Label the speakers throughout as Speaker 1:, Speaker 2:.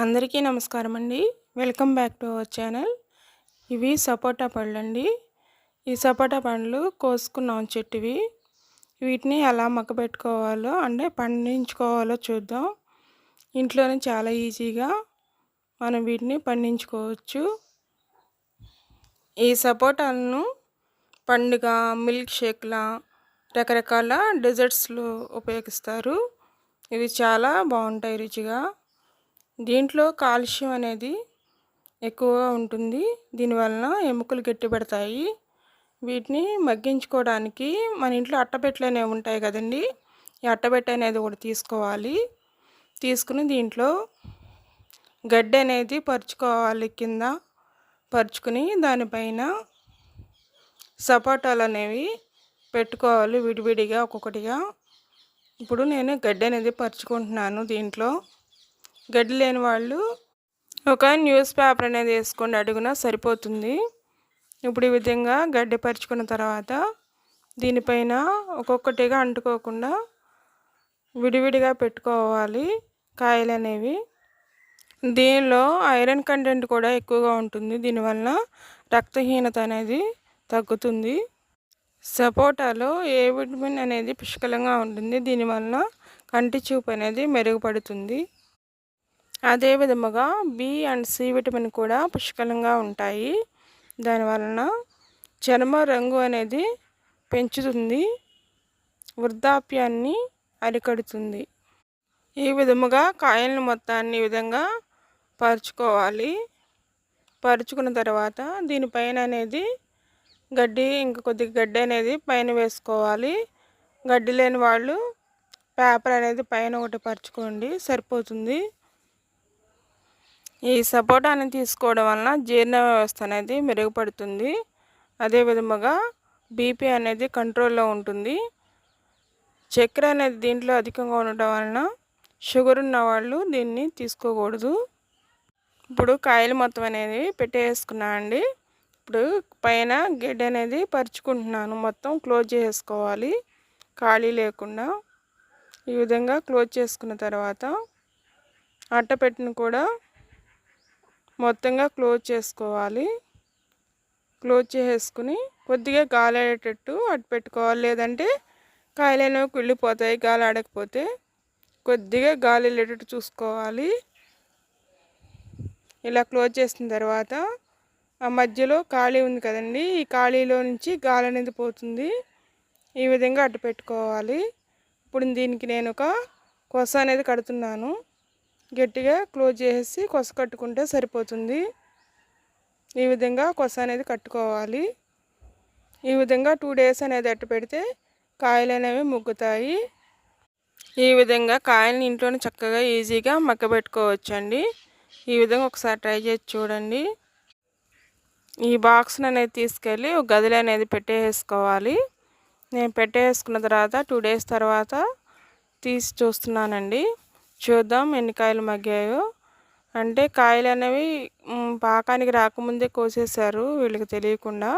Speaker 1: అందరికీ నమస్కారం అండి. Welcome back to our channel. ఇవి సపోటా పళ్ళు అండి ఈ సపోటా పండ్లు కోసుకున్నాం చెట్టువి. వీటిని ఎలా మగ్గబెట్టుకోవాలో అంటే పండించుకోవాలో చూద్దాం. ఇంట్లోనే చాలా ఈజీగా మనం వీటిని పండించుకోవచ్చు. ఈ సపోటాలను పండుగ మిల్క్ షేక్లా రకరకాల డెజర్ట్స్లో ఉపయోగిస్తారు. ఇవి చాలా బాగుంటాయి రుచిగా. దీంట్లో కాల్షియం అనేది ఎక్కువగా ఉంటుంది. దీనివలన ఎముకలు గట్టిపడతాయి. వీటిని మగ్గించుకోవడానికి మన ఇంట్లో అట్టపెట్టలు అనేవి ఉంటాయి కదండి. ఈ అట్టపెట్ట అనేది ఒకటి తీసుకోవాలి. తీసుకుని దీంట్లో గడ్డి అనేది పరుచుకోవాలి కింద. పరుచుకుని దానిపైన సపోటాలు అనేవి పెట్టుకోవాలి విడివిడిగా ఒక్కొక్కటిగా. ఇప్పుడు నేను గడ్డి అనేది పరుచుకుంటున్నాను దీంట్లో. గడ్డి లేని వాళ్ళు ఒక న్యూస్ పేపర్ అనేది వేసుకోండి అడుగున సరిపోతుంది. ఇప్పుడు ఈ విధంగా గడ్డి పరుచుకున్న తర్వాత దీనిపైన ఒక్కొక్కటిగా అంటుకోకుండా విడివిడిగా పెట్టుకోవాలి కాయలు అనేవి. దీనిలో ఐరన్ కంటెంట్ కూడా ఎక్కువగా ఉంటుంది. దీనివల్ల రక్తహీనత అనేది తగ్గుతుంది. సపోటాలో ఏ విటమిన్ అనేది పుష్కలంగా ఉంటుంది. దీనివల్ల కంటి చూపు అనేది మెరుగుపడుతుంది. అదే విధముగా బి అండ్ సి విటమిన్ కూడా పుష్కలంగా ఉంటాయి. దానివలన చర్మ రంగు అనేది పెంచుతుంది. వృద్ధాప్యాన్ని అరికడుతుంది. ఈ విధముగా కాయలను మొత్తాన్ని ఈ విధంగా పరుచుకోవాలి. పరుచుకున్న తర్వాత దీనిపైన అనేది గడ్డి ఇంకా కొద్దిగా గడ్డి అనేది పైన వేసుకోవాలి. గడ్డి లేని వాళ్ళు పేపర్ అనేది పైన ఒకటి పరుచుకోండి సరిపోతుంది. ఈ సపోటాని తీసుకోవడం వలన జీర్ణ వ్యవస్థ అనేది మెరుగుపడుతుంది. అదే విధముగా బీపీ అనేది కంట్రోల్లో ఉంటుంది. చక్కెర అనేది దీంట్లో అధికంగా ఉండటం వలన షుగర్ ఉన్న వాళ్ళు దీన్ని తీసుకోకూడదు. ఇప్పుడు కాయలు మొత్తం అనేది పెట్టేసుకున్నా అండి. ఇప్పుడు పైన గడ్డి అనేది పరుచుకుంటున్నాను. మొత్తం క్లోజ్ చేసుకోవాలి. ఖాళీ లేకుండా. ఈ విధంగా క్లోజ్ చేసుకున్న తర్వాత అట్టపెట్టిన కూడా మొత్తంగా క్లోజ్ చేసుకోవాలి. క్లోజ్ చేసుకుని కొద్దిగా గాలి ఆడేటట్టు అటు పెట్టుకోవాలి. లేదంటే కాయలైనవి కుళ్ళిపోతాయి గాలి ఆడకపోతే కొద్దిగా గాలి వెళ్ళేటట్టు చూసుకోవాలి. ఇలా క్లోజ్ చేసిన తర్వాత ఆ మధ్యలో ఖాళీ ఉంది కదండి ఈ ఖాళీలో నుంచి గాలి అనేది పోతుంది. ఈ విధంగా అడ్డు పెట్టుకోవాలి. ఇప్పుడు దీనికి నేను ఒక కొస అనేది కడుతున్నాను. గట్టిగా క్లోజ్ చేసి కొస కట్టుకుంటే సరిపోతుంది. ఈ విధంగా కొస అనేది కట్టుకోవాలి. ఈ విధంగా టూ డేస్ అనేది అట్టు పెడితే కాయలు అనేవి ముగ్గుతాయి. ఈ విధంగా కాయల్ని ఇంట్లోనే చక్కగా ఈజీగా మగ్గబెట్టుకోవచ్చండి. ఈ విధంగా ఒకసారి ట్రై చేసి చూడండి. ఈ బాక్స్ని అనేది తీసుకెళ్ళి ఒక గదిలో అనేది పెట్టేసుకోవాలి. నేను పెట్టేసుకున్న తర్వాత టూ డేస్ తర్వాత తీసి చూస్తున్నానండి. చూద్దాం ఎన్ని కాయలు మగ్గాయో. అంటే కాయలు అనేవి పాకానికి రాకముందే కోసేసారు వీళ్ళకి తెలియకుండా.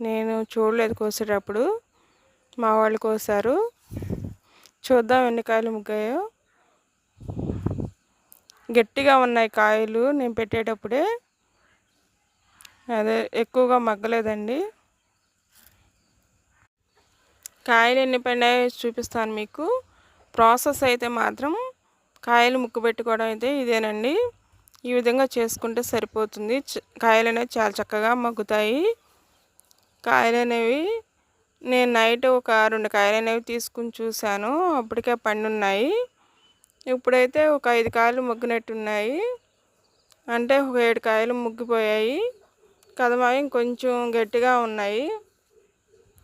Speaker 1: నేను చూడలేదు కోసేటప్పుడు. మా వాళ్ళు కోసారు. చూద్దాం ఎన్ని కాయలు ముగ్గాయో. గట్టిగా ఉన్నాయి కాయలు నేను పెట్టేటప్పుడే. అదే ఎక్కువగా మగ్గలేదండి. కాయలు ఎన్ని పడినాయో చూపిస్తాను మీకు. ప్రాసెస్ అయితే మాత్రం కాయలు ముక్కు పెట్టుకోవడం అయితే ఇదేనండి. ఈ విధంగా చేసుకుంటే సరిపోతుంది. కాయలు అనేవి చాలా చక్కగా మగ్గుతాయి. కాయలు అనేవి నేను నైట్ ఒక రెండు కాయలు అనేవి తీసుకుని చూశాను. అప్పటికే పండున్నాయి. ఇప్పుడైతే ఒక ఐదు కాయలు ముగ్గినట్టున్నాయి. అంటే ఒక ఏడు కాయలు ముగ్గిపోయాయి. కదమాయి ఇంకొంచెం గట్టిగా ఉన్నాయి.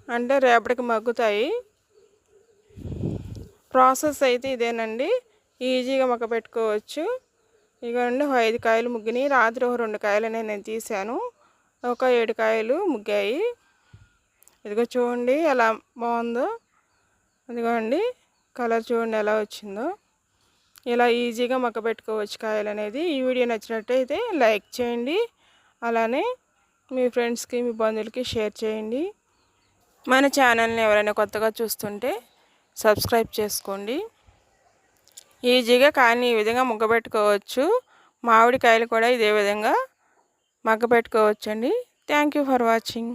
Speaker 1: అంటే రేపటికి మగ్గుతాయి. ప్రాసెస్ అయితే ఇదేనండి. ఈజీగా మగ్గ పెట్టుకోవచ్చు ఇగోండి ఐదు కాయలు ముగ్గినాయి. రాత్రి ఒక రెండు కాయలు నేను తీసాను ఒక ఏడు కాయలు ముగ్గాయి. ఇదిగో చూడండి ఎలా బాగుందో. ఇదిగోండి కలర్ చూడండి ఎలా వచ్చిందో. ఇలా ఈజీగా మగ్గ పెట్టుకోవచ్చు కాయలు అనేది ఈ వీడియో నచ్చినట్టయితే లైక్ చేయండి. అలానే మీ ఫ్రెండ్స్కి మీ బంధువులకి షేర్ చేయండి. మన ఛానల్ని ఎవరైనా కొత్తగా చూస్తుంటే సబ్స్క్రైబ్ చేసుకోండి. ఈజీగా కానీ ఈ విధంగా ముగ్గబెట్టుకోవచ్చు మామిడికాయలు కూడా ఇదే విధంగా మగ్గ పెట్టుకోవచ్చండి. Thank you for watching